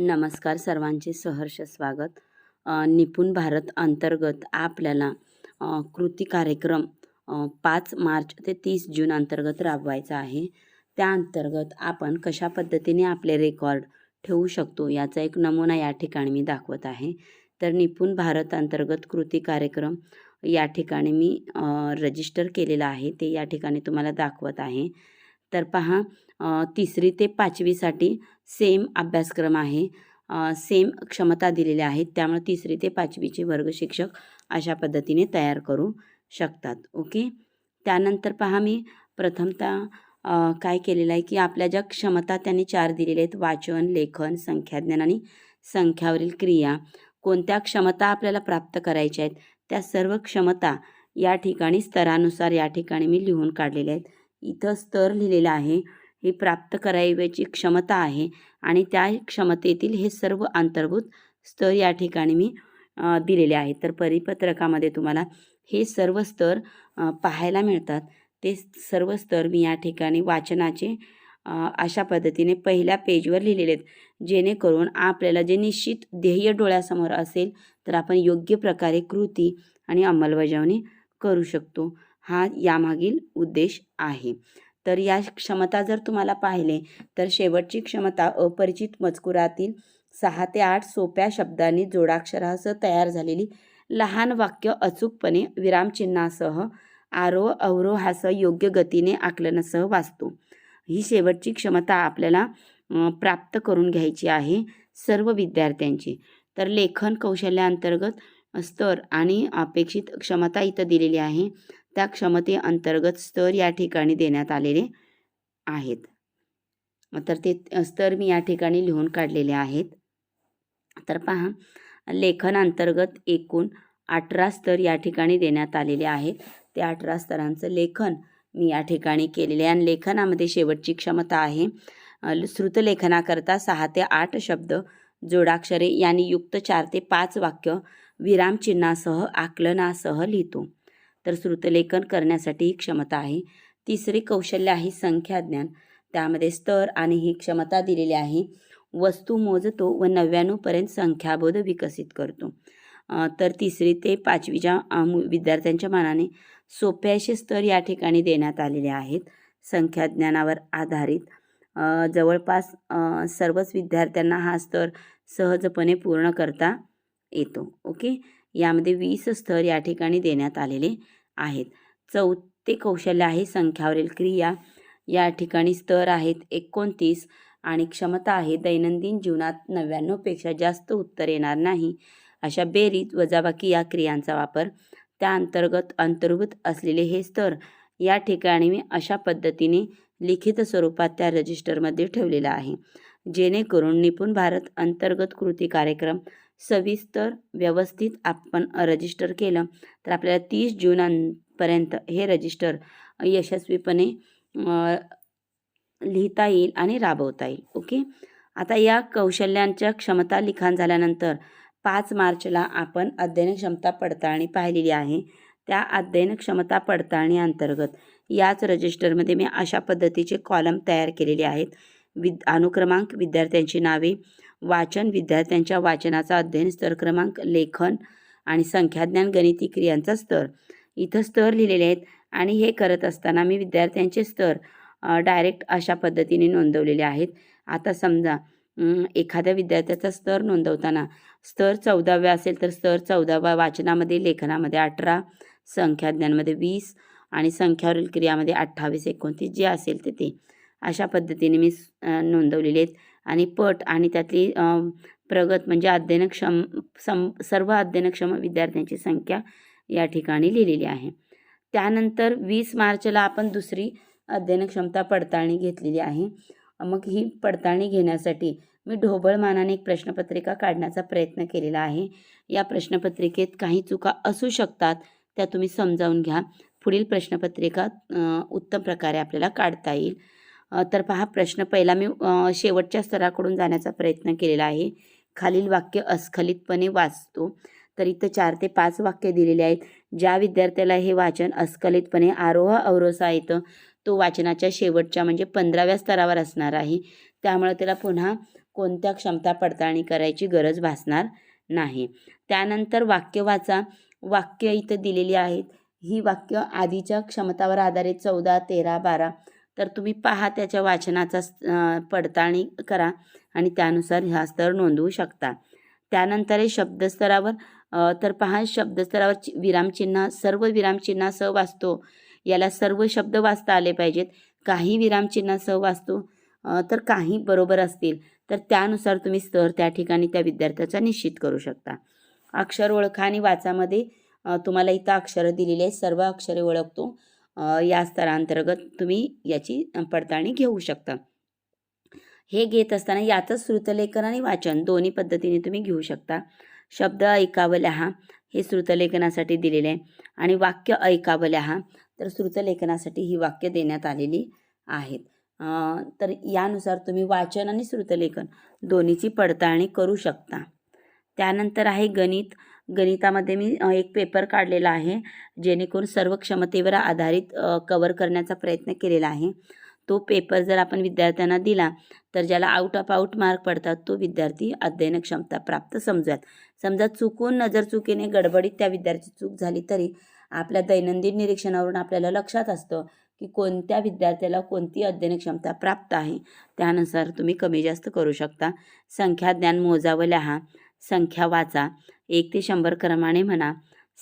नमस्कार सर्वांचे सहर्ष स्वागत. निपुण भारत अंतर्गत आपल्याला कृती कार्यक्रम पाच मार्च ते तीस जून अंतर्गत राबवायचा आहे. त्या अंतर्गत आपण कशा पद्धतीने आपले रेकॉर्ड ठेवू शकतो याचा एक नमुना या ठिकाणी मी दाखवत आहे. तर निपुण भारत अंतर्गत कृती कार्यक्रम या ठिकाणी मी रजिस्टर केलेला आहे. ते या ठिकाणी तुम्हाला दाखवत आहे. तर पहा तिसरी ते पाचवीसाठी सेम अभ्यासक्रम आहे. सेम क्षमता दिलेल्या आहेत. त्यामुळे तिसरी ते पाचवीचे वर्ग शिक्षक अशा पद्धतीने तयार करू शकतात. ओके? त्यानंतर पहा मी प्रथमतः काय केलेलं आहे की आपल्या ज्या क्षमता त्यांनी चार दिलेल्या आहेत वाचन लेखन संख्याज्ञान आणि संख्यावरील क्रिया कोणत्या क्षमता आपल्याला प्राप्त करायच्या आहेत त्या सर्व क्षमता या ठिकाणी स्तरानुसार या ठिकाणी मी लिहून काढलेल्या आहेत. इथं स्तर लिहिलेला आहे. ही प्राप्त करायची क्षमता आहे आणि त्या क्षमतेतील हे सर्व अंतर्भूत स्तर या ठिकाणी मी दिलेले आहेत. तर परिपत्रकामध्ये तुम्हाला हे सर्व स्तर पाहायला मिळतात. ते सर्व स्तर मी या ठिकाणी वाचनाचे अशा पद्धतीने पहिल्या पेजवर लिहिलेले आहेत. जेणेकरून आपल्याला जे निश्चित ध्येय डोळ्यासमोर असेल तर आपण योग्य प्रकारे कृती आणि अंमलबजावणी करू शकतो. हा यामागील उद्देश आहे. तर या क्षमता जर तुम्हाला पाहिले तर शेवटची क्षमता अपरिचित मजकुरातील सहा ते आठ सोप्या शब्दांनी जोडाक्षरासह तयार झालेली लहान वाक्य अचूकपणे विरामचिन्हासह आरोह अवरोहासह योग्य गतीने आकलनासह वाचतो. ही शेवटची क्षमता आपल्याला प्राप्त करून घ्यायची आहे सर्व विद्यार्थ्यांची. तर लेखन कौशल्याअंतर्गत स्तर आणि अपेक्षित क्षमता इथं दिलेली आहे. त्या क्षमतेअंतर्गत स्तर या ठिकाणी देण्यात आलेले आहेत. तर ते स्तर मी या ठिकाणी लिहून काढलेले आहेत. तर पहा लेखन अंतर्गत एकूण अठरा स्तर या ठिकाणी देण्यात आलेले आहेत. त्या अठरा स्तरांचं लेखन मी या ठिकाणी केलेले आहे. आणि लेखनामध्ये शेवटची क्षमता आहे श्रुतलेखनाकरता सहा ते आठ शब्द जोडाक्षरे यांनी युक्त चार ते पाच वाक्य विरामचिन्हासह आकलनासह लिहितो. तर श्रुतलेखन करण्यासाठी ही क्षमता आहे. तिसरी कौशल्य आहे संख्याज्ञान. त्यामध्ये स्तर आणि ही क्षमता दिलेली आहे. वस्तू मोजतो व नव्याण्णवपर्यंत संख्याबोध विकसित करतो. तर तिसरी ते पाचवीच्या विद्यार्थ्यांच्या मानाने सोपे असे स्तर या ठिकाणी देण्यात आलेले आहेत. संख्याज्ञानावर आधारित जवळपास सर्वच विद्यार्थ्यांना हा स्तर सहजपणे पूर्ण करता येतो. ओके? यामध्ये वीस स्तर या ठिकाणी देण्यात आलेले आहेत. चौथे कौशल्य आहे संख्यावरील क्रिया. या ठिकाणी स्तर आहेत एकोणतीस आणि क्षमता आहे दैनंदिन जीवनात नव्याण्णवपेक्षा जास्त उत्तर येणार नाही. अशा बेरीज वजाबाकी या क्रियांचा वापर त्या अंतर्गत अंतर्भूत असलेले हे स्तर या ठिकाणी मी अशा पद्धतीने लिखित स्वरूपात त्या रजिस्टरमध्ये ठेवलेलं आहे. जेणेकरून निपुण भारत अंतर्गत कृती कार्यक्रम सविस्तर व्यवस्थित आपण रजिस्टर केलं तर आपल्याला तीस जूनपर्यंत हे रजिस्टर यशस्वीपणे लिहिता येईल आणि राबवता येईल. ओके? आता या कौशल्यांच्या क्षमता लिखाण झाल्यानंतर पाच मार्चला आपण अध्ययन क्षमता पडताळणी पाहिलेली आहे. त्या अध्ययन क्षमता पडताळणी अंतर्गत याच रजिस्टरमध्ये मी अशा पद्धतीचे कॉलम तयार केलेले आहेत. विद अनुक्रमांक विद्यार्थ्यांची नावे वाचन विद्यार्थ्यांच्या वाचनाचा अध्ययन स्तर क्रमांक लेखन आणि संख्याज्ञान गणिती क्रियांचा स्तर. इथं स्तर लिहिलेले आहेत आणि हे करत असताना मी विद्यार्थ्यांचे स्तर डायरेक्ट अशा पद्धतीने नोंदवलेले आहेत. आता समजा एखाद्या विद्यार्थ्याचा स्तर नोंदवताना स्तर चौदाव्या असेल तर स्तर चौदावा वाचनामध्ये लेखनामध्ये अठरा संख्याज्ञानमध्ये वीस आणि संख्यावरील क्रियामध्ये अठ्ठावीस एकोणतीस जे असेल ते ते. अशा पद्धतीने मी नोंदवलेले आहेत. आणि पट आणि त्यातली प्रगत म्हणजे अध्ययनक्षम सम सर्व अध्ययनक्षम विद्यार्थ्यांची संख्या या ठिकाणी लिहिलेली आहे. त्यानंतर वीस मार्चला आपण दुसरी अध्ययन क्षमता पडताळणी घेतलेली आहे. मग ही पडताळणी घेण्यासाठी मी ढोबळमानाने एक प्रश्नपत्रिका काढण्याचा प्रयत्न केलेला आहे. या प्रश्नपत्रिकेत काही चुका असू शकतात त्या तुम्ही समजावून घ्या. पुढील प्रश्नपत्रिका उत्तम प्रकारे आपल्याला काढता येईल. तर पहा प्रश्न पहिला मी शेवटच्या स्तराकडून जाण्याचा प्रयत्न केलेला आहे. खालील वाक्य अस्खलितपणे वाचतो. तर इथं चार ते पाच वाक्य दिलेले आहेत. ज्या विद्यार्थ्याला हे वाचन अस्खलितपणे आरोह अवरोसा येतं तो वाचनाच्या शेवटच्या म्हणजे पंधराव्या स्तरावर असणार आहे. त्यामुळे त्याला पुन्हा कोणत्या क्षमता पडताळणी करायची गरज भासणार नाही. त्यानंतर वाक्य वाचा. वाक्य इथं दिलेली आहेत. ही वाक्य आधीच्या क्षमतावर आधारित चौदा तेरा बारा तर तुम्ही पहा त्याच्या वाचनाचा पडताळणी करा आणि त्यानुसार ह्या स्तर नोंदवू शकता. त्यानंतर आहे शब्दस्तरावर. तर पहा शब्दस्तरावर विरामचिन्ह सर्व विरामचिन्हासह वाचतो. याला सर्व शब्द वाचता आले पाहिजेत. काही विरामचिन्हासह वाचतो तर काही बरोबर असतील. तर त्यानुसार तुम्ही स्तर त्या ठिकाणी त्या विद्यार्थ्याचा निश्चित करू शकता. अक्षर ओळखा आणि वाचामध्ये तुम्हाला इथं अक्षरं दिलेली आहेत. सर्व अक्षरे ओळखतो. या स्तरांतर्गत तुम्ही याची पडताळणी घेऊ शकता. हे घेत असताना यातच श्रुतलेखन आणि वाचन दोन्ही पद्धतीने तुम्ही घेऊ शकता. शब्द ऐकावं लहा हे श्रुतलेखनासाठी दिलेले आहे. आणि वाक्य ऐकावं लहा तर श्रुतलेखनासाठी ही वाक्य देण्यात आलेली आहेत. तर यानुसार तुम्ही वाचन आणि श्रुतलेखन दोन्हीची पडताळणी करू शकता. त्यानंतर आहे गणित. गणितामध्ये मी एक पेपर काढलेला आहे जेणेकरून सर्व क्षमतेवर आधारित कवर करण्याचा प्रयत्न केलेला आहे. तो पेपर जर आपण विद्यार्थ्यांना दिला तर ज्याला आउट ऑफ आउट मार्क पडतात तो विद्यार्थी अध्ययन क्षमता प्राप्त समजूयात समजा चुकून नजर चुकीने गडबडीत त्या विद्यार्थी चूक झाली तरी आपल्या दैनंदिन निरीक्षणावरून आपल्याला लक्षात असतं की कोणत्या विद्यार्थ्याला कोणती अध्ययन क्षमता प्राप्त आहे. त्यानुसार तुम्ही कमी जास्त करू शकता. संख्या ज्ञान मोजावं लिहा. संख्या वाचा. एक ते शंभर क्रमाने म्हणा.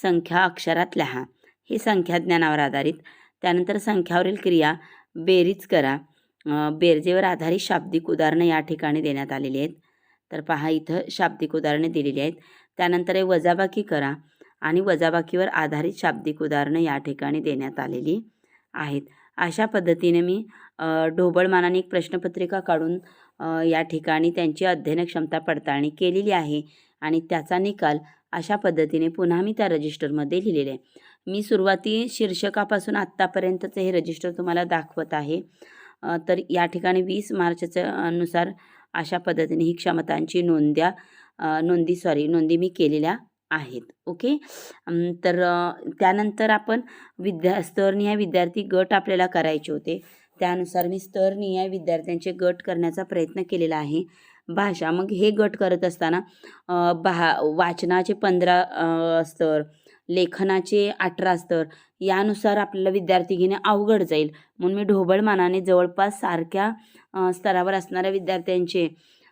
संख्या अक्षरात लिहा. हे संख्या ज्ञानावर आधारित. त्यानंतर संख्यावरील क्रिया बेरीज करा. बेरजेवर आधारित शाब्दिक उदाहरणं या ठिकाणी देण्यात आलेली आहेत. तर पहा इथं शाब्दिक उदाहरणे दिलेली आहेत. त्यानंतर हे वजाबाकी करा आणि वजाबाकीवर आधारित शाब्दिक उदाहरणं या ठिकाणी देण्यात आलेली आहेत. अशा पद्धतीने मी ढोबळमानाने एक प्रश्नपत्रिका काढून या ठिकाणी त्यांची अध्ययन क्षमता पडताळणी केलेली आहे आणि त्याचा निकाल अशा पद्धतीने पुन्हा मी त्या रजिस्टरमध्ये लिहिलेले आहे. मी सुरुवाती शीर्षकापासून आत्तापर्यंतचं हे रजिस्टर तुम्हाला दाखवत आहे. तर या ठिकाणी वीस मार्चच्या अनुसार अशा पद्धतीने ही क्षमतांची नोंद्या नोंदी सॉरी नोंदी मी केलेल्या आहेत. ओके? तर त्यानंतर आपण विद्या स्तरनिहाय विद्यार्थी गट आपल्याला करायचे होते. त्यानुसार मी स्तरनिहाय विद्यार्थ्यांचे गट करण्याचा प्रयत्न केलेला आहे. भाषा मग हे गट करत असताना भा वाचनाचे पंधरा स्तर लेखनाचे अठरा स्तर यानुसार आपल्याला विद्यार्थी घेणे अवघड जाईल. म्हणून मी ढोबळमानाने जवळपास सारख्या स्तरावर असणाऱ्या विद्यार्थ्यांचे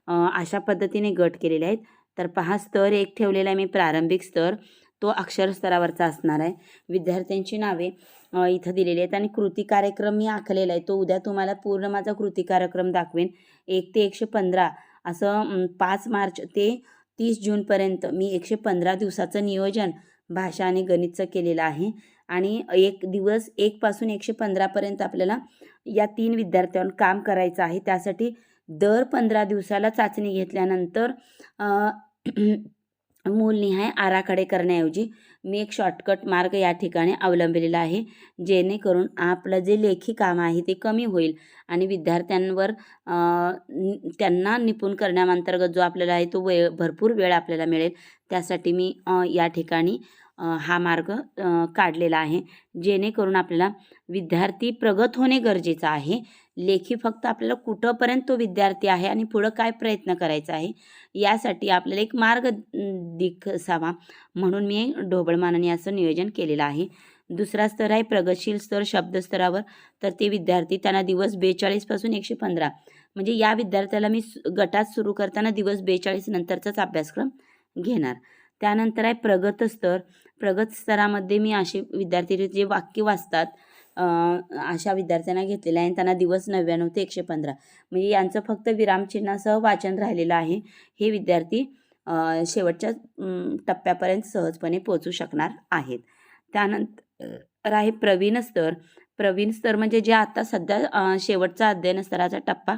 अशा पद्धतीने गट केलेले आहेत. तर पहा स्तर एक ठेवलेला आहे मी प्रारंभिक स्तर. तो अक्षर स्तरावरचा असणार आहे. विद्यार्थ्यांची नावे इथं दिलेली आहेत. आणि कृती कार्यक्रम मी आखलेला आहे. तो उद्या तुम्हाला पूर्ण माझा कृती कार्यक्रम दाखवेन. एक ते एकशे पंधरा. असं पाच मार्च ते तीस जूनपर्यंत मी एकशे पंधरा दिवसाचं नियोजन भाषा आणि गणितचं केलेलं आहे. आणि एक दिवस एकपासून एकशे पंधरापर्यंत आपल्याला या तीन विद्यार्थ्यांवर काम करायचं आहे. त्यासाठी दर पंधरा दिवसाला चाचणी घेतल्यानंतर मूलनिहाय आराखडे करण्याऐवजी मी एक शॉर्टकट मार्ग या ठिकाणी अवलंबलेला आहे जेणेकरून आपलं जे लेखी काम आहे ते कमी होईल आणि विद्यार्थ्यांवर त्यांना निपुण करण्याअंतर्गत जो आपल्याला आहे तो वे भरपूर वेळ आपल्याला मिळेल. त्यासाठी मी या ठिकाणी हा मार्ग काढलेला आहे जेणेकरून आपल्याला विद्यार्थी प्रगत होणे गरजेचं आहे. लेखी फक्त आपल्याला कुठंपर्यंत तो विद्यार्थी आहे आणि पुढं काय प्रयत्न करायचा आहे यासाठी आपल्याला एक मार्ग दिसावा म्हणून मी ढोबळमानाने असं नियोजन केलेलं आहे. दुसरा स्तर आहे प्रगतशील स्तर शब्दस्तरावर तर ते विद्यार्थी त्यांना दिवस बेचाळीसपासून एकशे पंधरा. म्हणजे या विद्यार्थ्याला मी सु- गटात सुरू करताना दिवस बेचाळीस नंतरचाच अभ्यासक्रम घेणार. त्यानंतर आहे प्रगत स्तर. प्रगत स्तरामध्ये मी असे विद्यार्थी जे वाक्य वाचतात अशा विद्यार्थ्यांना घेतलेलं आहे आणि त्यांना दिवस नव्याण्णव ते एकशे पंधरा. म्हणजे यांचं फक्त विरामचिन्हासह वाचन राहिलेलं आहे. हे विद्यार्थी शेवटच्या टप्प्यापर्यंत सहजपणे पोचू शकणार आहेत. त्यानंतर आहे प्रवीण स्तर. प्रवीण स्तर म्हणजे जे आता सध्या शेवटचा अध्ययन स्तराचा टप्पा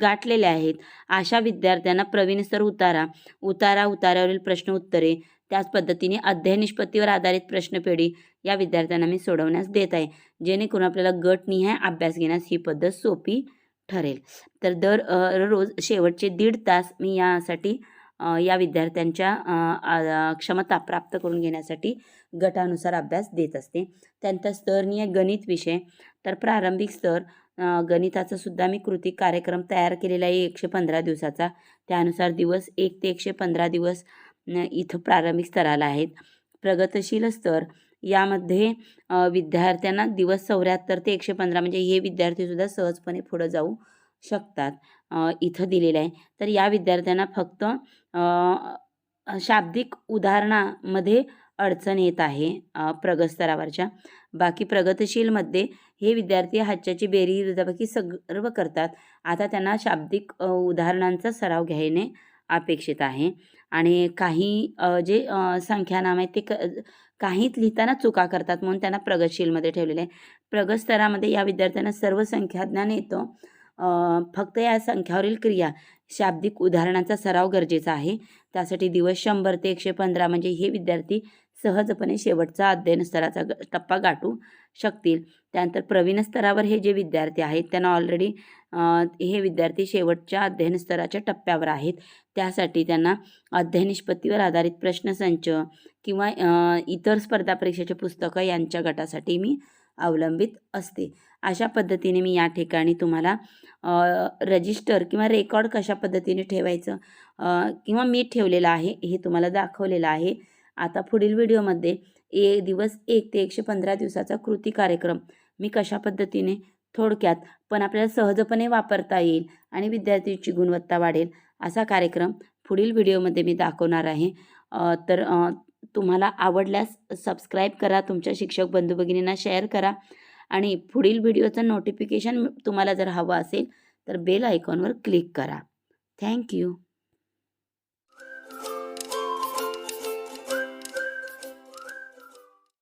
गाठलेले आहेत. अशा विद्यार्थ्यांना प्रवीण स्तर उतारा. उतारा उतारावरील प्रश्न उत्तरे. त्याच पद्धतीने अध्ययन निष्पत्तीवर आधारित प्रश्नपेढी या विद्यार्थ्यांना मी सोडवण्यास देत आहे. जेणेकरून आपल्याला गटनिहाय अभ्यास घेण्यास ही पद्धत सोपी ठरेल. तर दर रोज शेवटचे दीड तास मी यासाठी या विद्यार्थ्यांच्या क्षमता प्राप्त करून घेण्यासाठी गटानुसार अभ्यास देत असते. त्यानंतर स्तरनीय गणित विषय तर प्रारंभिक स्तर गणिताचा सुद्धा मी कृती कार्यक्रम तयार केलेला आहे एकशे पंधरा दिवसाचा. त्यानुसार दिवस एक ते एकशे पंधरा दिवस इथं प्रारंभिक स्तराला आहेत. प्रगतशील स्तर यामध्ये विद्यार्थ्यांना दिवस चौऱ्याहत्तर ते एकशे पंधरा म्हणजे हे विद्यार्थीसुद्धा सहजपणे पुढं जाऊ शकतात इथं दिलेलं आहे. तर या विद्यार्थ्यांना फक्त शाब्दिक उदाहरणामध्ये अडचण येत आहे प्रगत स्तरावरच्या बाकी प्रगतशीलमध्ये हे विद्यार्थी हाच्याची बेरी वजाबाकी सर्व करतात. आता त्यांना शाब्दिक उदाहरणांचा सराव घेणे अपेक्षित आहे. आणि काही जे संख्यानाम आहेत ते क काहीच लिहिताना चुका करतात म्हणून त्यांना प्रगतशीलमध्ये ठेवलेलं आहे. प्रगत स्तरामध्ये या विद्यार्थ्यांना सर्व संख्याज्ञान येतं. फक्त या संख्यावरील क्रिया शाब्दिक उदाहरणांचा सराव गरजेचा आहे. त्यासाठी दिवस शंभर ते एकशे पंधरा म्हणजे हे विद्यार्थी सहजपणे शेवटचा अध्ययन स्तराचा ग टप्पा गाठू शकतील. त्यानंतर प्रवीण स्तरावर हे जे विद्यार्थी आहेत त्यांना ऑलरेडी हे विद्यार्थी शेवटच्या अध्ययन स्तराच्या टप्प्यावर आहेत. त्यासाठी त्यांना अध्ययन निष्पत्तीवर आधारित प्रश्नसंच किंवा इतर स्पर्धा परीक्षेचे पुस्तकं यांच्या गटासाठी मी अवलंबित असते. अशा पद्धतीने मी या ठिकाणी तुम्हाला रजिस्टर किंवा रेकॉर्ड कशा पद्धतीने ठेवायचं किंवा मी ठेवलेलं आहे हे तुम्हाला दाखवलेलं आहे. आता पुढील व्हिडिओमध्ये ए दिवस एक ते एकशे पंधरा दिवसाचा कृती कार्यक्रम. मी कशा पद्धतीने? थोडक्यात पण आपल्याला सहजपणे वापरता येईल आणि विद्यार्थीची गुणवत्ता वाढेल असा कार्यक्रम पुढील व्हिडिओमध्ये मी दाखवणार आहे. तर तुम्हाला आवडल्यास सबस्क्राईब करा तुमच्या शिक्षक बंधू भगिनींना शेअर करा आणि पुढील व्हिडिओचं नोटिफिकेशन तुम्हाला जर हवं असेल तर बेल आयकॉनवर क्लिक करा. थँक्यू